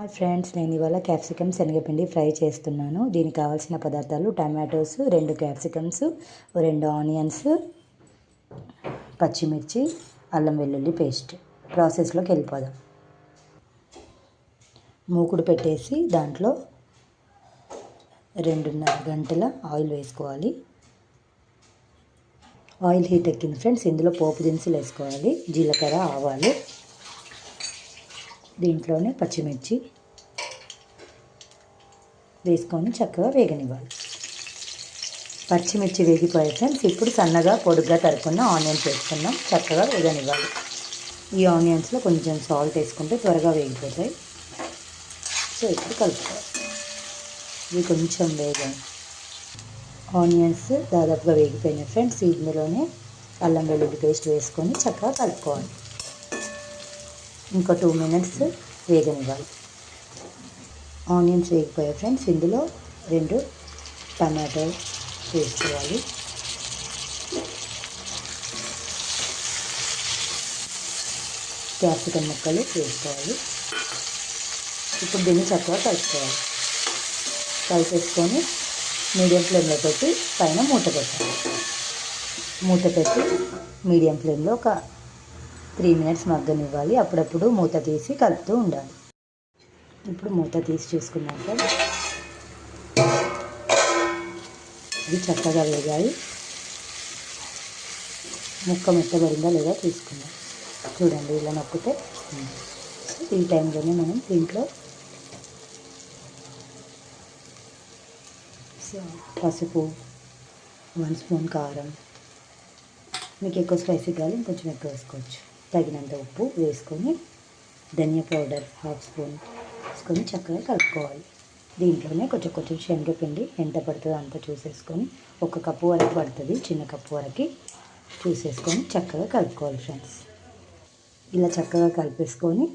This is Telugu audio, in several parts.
హాయ్ ఫ్రెండ్స్ నేను ఇవాళ క్యాప్సికమ్ శనగపిండి ఫ్రై చేస్తున్నాను. దీనికి కావాల్సిన పదార్థాలు టమాటోస్ రెండు క్యాప్సికమ్స్ రెండు ఆనియన్స్ పచ్చిమిర్చి అల్లం వెల్లుల్లి పేస్ట్. ప్రాసెస్లోకి వెళ్ళిపోదాం. మూకుడు పెట్టేసి దాంట్లో రెండున్నర గంటల ఆయిల్ వేసుకోవాలి. ఆయిల్ హీట్ ఎక్కింది ఫ్రెండ్స్ ఇందులో పోపు దినుసులు వేసుకోవాలి జీలకర్ర ఆవాలు దీంట్లోనే పచ్చిమిర్చి వేసుకొని చక్కగా వేగనివ్వాలి. పచ్చిమిర్చి వేగిపోయాయి ఫ్రెండ్స్ ఇప్పుడు సన్నగా పొడుగ్గా తరుకున్న ఆనియన్స్ వేసుకుందాం. చక్కగా వేగనివ్వాలి. ఈ ఆనియన్స్లో కొంచెం సాల్ట్ వేసుకుంటే త్వరగా వేగిపోతాయి. సో ఇప్పుడు కలుపుకోవాలి. ఇవి కొంచెం వేగాయి. ఆనియన్స్ దాదాపుగా వేగిపోయినాయి ఫ్రెండ్స్. ఇందులోనే అల్లం వెల్లుల్లి పేస్ట్ వేసుకొని చక్కగా కలుపుకోవాలి. ఇంకో టూ మినిట్స్ వేగనివ్వాలి. ఆనియన్స్ వేగిపోయాయి ఫ్రెండ్స్. ఇందులో రెండు టమాటో వేసుకోవాలి. క్యాప్సికమ్ ముక్కలు వేసుకోవాలి. ఇప్పుడు దీన్ని చక్కగా కలుపుకోవాలి. కలిపేసుకొని మీడియం ఫ్లేమ్లో పెట్టి పైన మూత పెట్టాలి. మూత పెట్టి మీడియం ఫ్లేమ్లో ఒక త్రీ మినిట్స్ మగ్గనివ్వాలి. అప్పుడప్పుడు మూత తీసి కలుపుతూ ఉండాలి. ఇప్పుడు మూత తీసి చూసుకున్నాక ఇది చక్కగా వేగాయి ముక్క మెత్తబడిందా లేదా తీసుకుందాం. చూడండి ఇలా నొక్కితే. ఈ టైంలోనే మనం దీంట్లో పసుపు వన్ స్పూన్ కారం మీకు ఎక్కువ స్పైసీ కావాలి ఇంకొంచెం ఎక్కువ వేసుకోవచ్చు. తగినంత ఉప్పు వేసుకొని ధనియా పౌడర్ హాఫ్ స్పూన్ వేసుకొని చక్కగా కలుపుకోవాలి. దీంట్లోనే కొంచెం కొంచెం శనగపిండి ఎంత పడుతుందో అంత చూసేసుకొని ఒక కప్పు వరకు పడుతుంది. చిన్న కప్పు వరకు చూసేసుకొని చక్కగా కలుపుకోవాలి ఫ్రెండ్స్. ఇలా చక్కగా కలిపేసుకొని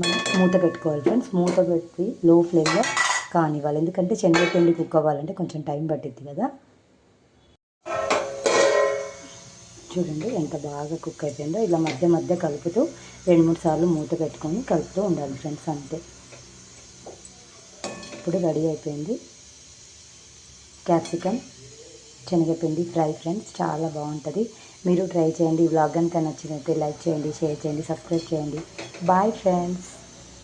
మనం మూత పెట్టుకోవాలి ఫ్రెండ్స్. మూత పెట్టి లో ఫ్లేమ్లో కానివ్వాలి. ఎందుకంటే శనగపిండి కుక్ అవ్వాలంటే కొంచెం టైం పట్టిద్ది కదా. చూడండి ఎంత బాగా కుక్ అయిపోయిందో. ఇలా మధ్య మధ్య కలుపుతూ రెండు మూడు సార్లు మూత పెట్టుకొని కలుపుతూ ఉండాలి ఫ్రెండ్స్ అంతే. ఇప్పుడు రెడీ అయిపోయింది క్యాప్సికమ్ శనగపిండి ఫ్రై ఫ్రెండ్స్ చాలా బాగుంటుంది. మీరు ట్రై చేయండి ఈ వ్లాగ్ కనుక నచ్చినట్టే లైక్ చేయండి షేర్ చేయండి సబ్స్క్రైబ్ చేయండి. Bye friends.